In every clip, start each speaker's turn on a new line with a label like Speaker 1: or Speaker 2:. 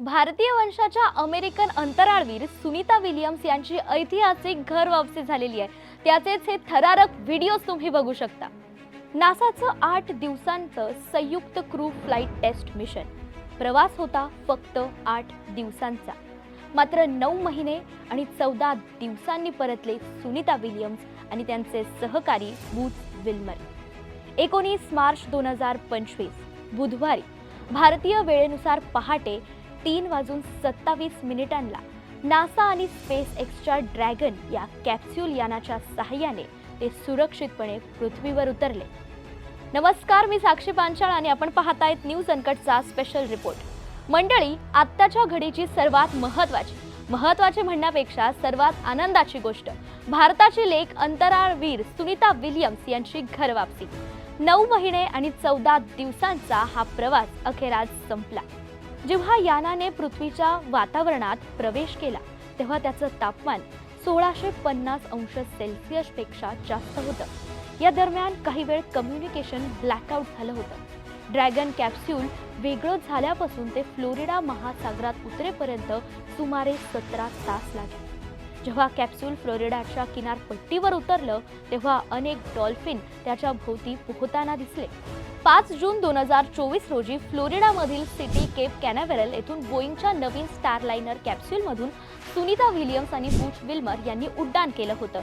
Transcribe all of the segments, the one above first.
Speaker 1: भारतीय वंशाच्या American अंतराळवीर Sunita Williams यांची ऐतिहासिक घर वापसी झालेली आहे. त्याचेच हे थरारक व्हिडिओज तुम्ही बघू शकता. नासाचं आठ दिवसांचं संयुक्त क्रू फ्लाईट टेस्ट मिशन. प्रवास होता फक्त आठ दिवसांचा. मात्र नऊ महिने आणि चौदा दिवसांनी परतले सुनीता विलियम्स आणि त्यांचे सहकारी बूथ विल्मर. एकोणीस मार्च दोन हजार पंचवीस बुधवारी भारतीय वेळेनुसार पहाटे तीन वाजून सत्तावीस मिनिटांना नासा आणि स्पेस एक्सच्या ड्रॅगन या कॅप्स्यूल यानाच्या सहाय्याने ते सुरक्षितपणे पृथ्वीवर उतरले. नमस्कार मी साक्षी पांचाळ आणि आपण पाहतायत न्यूज अनकटचा स्पेशल रिपोर्ट मंडळी आत्ताच्या घडीची सर्वात महत्वाची महत्वाची म्हणण्यापेक्षा सर्वात आनंदाची गोष्ट भारताची लेख अंतराळवीर सुनीता विलियम्स यांची घरवापसी नऊ महिने आणि चौदा दिवसांचा हा प्रवास अखेर आज संपला. जेव्हा यानाने पृथ्वीच्या वातावरणात प्रवेश केला तेव्हा त्याचं तापमान सोळाशे पन्नास अंश सेल्सिअसपेक्षा जास्त होतं. या दरम्यान काही वेळ कम्युनिकेशन ब्लॅकआउट झालं होतं. ड्रॅगन कॅप्स्यूल वेगळं झाल्यापासून ते फ्लोरिडा महासागरात उतरेपर्यंत सुमारे सतरा तास लागले. जेव्हा कॅप्सूल फ्लोरिडाच्या किनारपट्टीवर उतरलं तेव्हा अनेक डॉल्फिन त्याच्या भोवती पोहताना दिसले. पाच जून दोन हजार चोवीस रोजी फ्लोरिडामधील सिटी केप कॅनावेरल येथून बोईंगच्या नवीन स्टारलायनर कॅप्सूलमधून सुनीता विलियम्स आणि बुच विल्मर यांनी उड्डाण केलं होतं.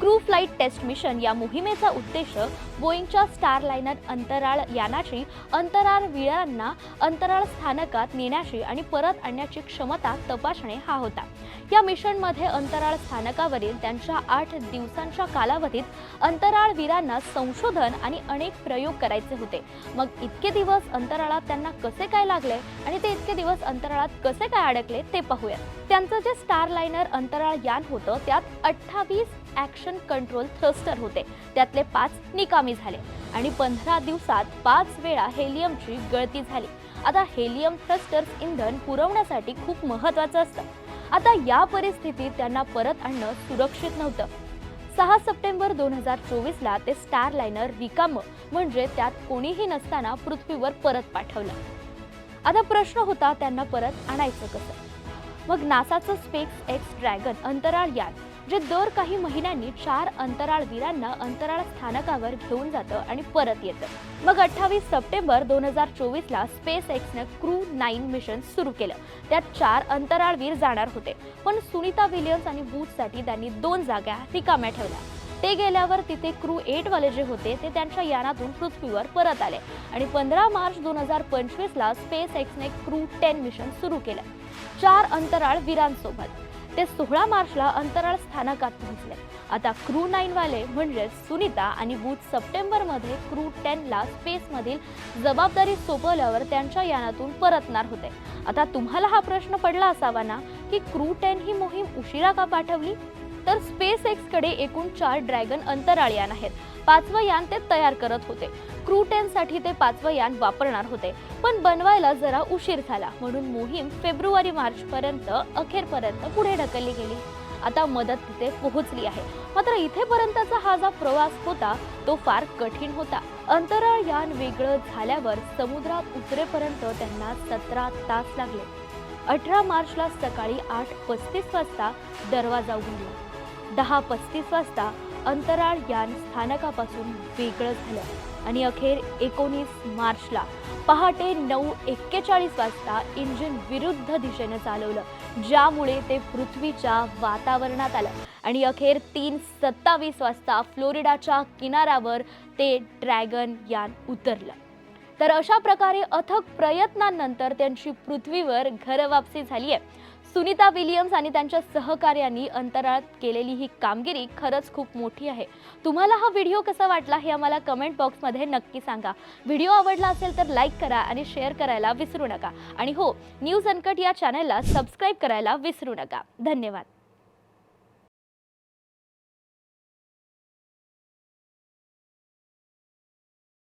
Speaker 1: क्रू फ्लाईट टेस्ट मिशन या मोहिमेचा उद्देश बोईंगच्या स्टारलायनर अंतराळ यानाची अंतराळवीरांना अंतराळ स्थानकात नेण्याची आणि परत आणण्याची क्षमता तपासणे हा होता. या मिशनमध्ये अंतराळ स्थानकावरील त्यांच्या आठ दिवसांच्या कालावधीत अंतराळवीरांना संशोधन आणि अनेक प्रयोग करायचे होते. मग इतके दिवस अंतराळात त्यांना कसे काय लागले आणि ते इतके दिवस अंतराळात कसे काय अडकले ते पाहूयात त्यांचं जे स्टार लायनर अंतराळ यान होतं त्यात अठ्ठावीस ॲक्शन कंट्रोल थ्रस्टर होते. त्यातले पाच निकामी झाले. आणि पंधरा दिवसात पाच वेळा हेलियमची गळती झाली. आता हेलियम थ्रस्टर्स इंधन पुरवण्यासाठी खूप महत्वाचं असतं. आता या परिस्थितीत त्यांना परत आणणं सुरक्षित नव्हतं. सहा सप्टेंबर दोन हजार चोवीसला ते स्टार लायनर रिकामं म्हणजे त्यात कोणीही नसताना पृथ्वीवर परत पाठवलं. आता प्रश्न होता त्यांना परत आणायचं कसं? मग नासाचं स्पेस एक्स ड्रॅगन अंतराळ यान जे दर काही महिन्यांनी चार अंतराळवीरांना अंतराळ स्थानकावर घेऊन जातं आणि परत येतं. मग अठ्ठावीस सप्टेंबर दोन हजार चोवीसला स्पेस एक्सनं क्रू नाईन मिशन सुरू केलं. त्यात चार अंतराळवीर जाणार होते. पण सुनीता विलियम्स आणि बूथसाठी त्यांनी दोन जागा रिकाम्या ठेवल्या. ते गेल्यावर तिथे क्रू एट वाले जे होते ते त्यांच्या यानातून पृथ्वीवर परत आले. आणि पंधरा मार्च दोन हजार पंचवीसला स्पेस एक्सने क्रू टेन मिशन सुरू केलं. चार अंतराळ वीरांसोबत. ते सोळा मार्चला अंतराळ स्थानकात पोहोचले. आता क्रू नाईन वाले म्हणजे सुनीता आणि बूथ सप्टेंबरमध्ये क्रू टेनला स्पेसमधील जबाबदारी सोपवल्यावर त्यांच्या यानातून परतणार होते. आता तुम्हाला हा प्रश्न पडला असावा ना की क्रू टेन ही मोहीम उशिरा का पाठवली? तर स्पेस एक्सकडे एकूण चार ड्रॅगन अंतराळ यान आहेत. पाचवं यान ते तयार करत होते. क्रू टेनसाठी ते पाचवं यान वापरणार होते. पण बनवायला जरा उशीर झाला. म्हणून मोहीम फेब्रुवारी मार्चपर्यंत अखेरपर्यंत पुढे ढकलली गेली. आता मदत तिथे पोहोचली आहे. मात्र इथेपर्यंतचा हा जो प्रवास होता तो फार कठीण होता. अंतराळ यान वेगळं झाल्यावर समुद्रात उतरेपर्यंत त्यांना सतरा तास लागले. अठरा मार्चला सकाळी आठ पस्तीस वाजता दरवाजा उघडला. दहा पस्तीस वाजता अंतराळ यान स्थानकापासून वेगळं झालं. आणि अखेर एकोणीस मार्चला पहाटे नऊ एक्केचाळीस वाजता इंजिन विरुद्ध दिशेने चालवलं ज्यामुळे ते पृथ्वीच्या वातावरणात आलं. आणि अखेर तीन सत्तावीस वाजता फ्लोरिडाच्या किनाऱ्यावर ते ड्रॅगन यान उतरलं. तर अशा प्रकारे अथक प्रयत्नांनंतर त्यांची पृथ्वीवर घरवापसी झाली आहे सुनीता विलियम्स आणि त्यांच्या सहकार्यांनी अंतराळात केलेली ही कामगिरी खरंच खूप मोठी आहे. तुम्हाला हा व्हिडिओ कसा वाटला हे आम्हाला कमेंट बॉक्समध्ये नक्की सांगा. व्हिडिओ आवडला असेल तर लाईक करा आणि शेअर करायला विसरू नका. आणि हो न्यूज अनकट या चॅनलला सबस्क्राईब करायला विसरू नका. धन्यवाद.